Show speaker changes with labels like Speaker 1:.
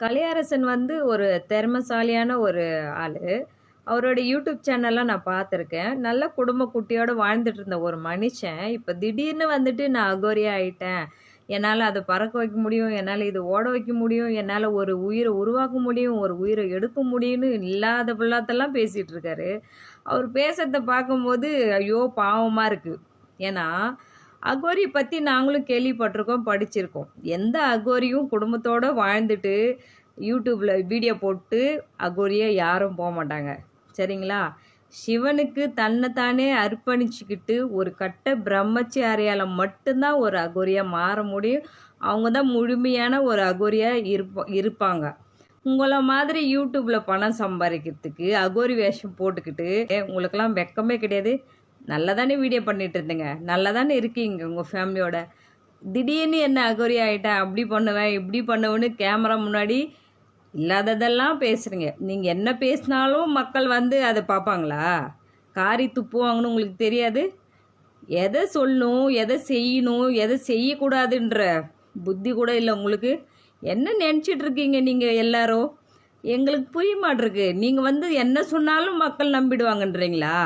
Speaker 1: கலையரசன் வந்து ஒரு திறமசாலியான ஒரு ஆள். அவரோட யூடியூப் சேனல்லாம் நான் பார்த்துருக்கேன். நல்ல குடும்ப குட்டியோடு வாழ்ந்துட்டு இருந்த ஒரு மனுஷன். இப்போ திடீர்னு வந்துட்டு நான் அகோரியா ஆயிட்டேன். என்னால் அதை பறக்க வைக்க முடியும் என்னால் இது ஓட வைக்க முடியும் என்னால் ஒரு உயிரை உருவாக்க முடியும் ஒரு உயிரை எடுக்க முடியும்னு இல்லாத பிள்ளாத்தெல்லாம் பேசிகிட்டு இருக்காரு. அவர் பேசுறத பார்க்கும்போது ஐயோ பாவமாக இருக்குது ஏன்னா அகோரி பற்றி நாங்களும் கேள்விப்பட்டிருக்கோம் படிச்சிருக்கோம். எந்த அகோரியும் குடும்பத்தோடு வாழ்ந்துட்டு யூடியூப்பில் வீடியோ போட்டு அகோரியை யாரும் போக மாட்டாங்க. சரிங்களா? சிவனுக்கு தன்னைத்தானே அர்ப்பணிச்சுக்கிட்டு ஒரு கட்ட பிரம்மச்சாரியால் மட்டும்தான் ஒரு அகோரியாக மாற முடியும். அவங்க தான் முழுமையான ஒரு அகோரியாக இருப்ப இருப்பாங்க. உங்களை மாதிரி யூடியூப்பில் பணம் சம்பாதிக்கிறதுக்கு அகோரி வேஷம் போட்டுக்கிட்டு உங்களுக்கெல்லாம் வெக்கமே கிடையாது. நல்லா தானே வீடியோ பண்ணிட்டு இருந்தீங்க நல்லா தானே இருக்கீங்க உங்கள் ஃபேமிலியோட திடீர்னு என்ன அகோரி ஆகிட்டேன் அப்படி பண்ணுவேன் இப்படி பண்ணுவேன்னு கேமரா முன்னாடி இல்லாததெல்லாம் பேசுகிறீங்க நீங்கள் என்ன பேசினாலும் மக்கள் வந்து அதை பார்ப்பாங்களா? காரி துப்புவாங்கன்னு உங்களுக்கு தெரியாது? எதை சொல்லணும் எதை செய்யணும் எதை செய்யக்கூடாதுன்ற புத்தி கூட இல்லை உங்களுக்கு. என்ன நினச்சிட்டு இருக்கீங்க நீங்கள் எல்லாரும்? எங்களுக்கு புரிய மாட்டிருக்கு. நீங்கள் வந்து என்ன சொன்னாலும் மக்கள் நம்பிடுவாங்கன்றீங்களா?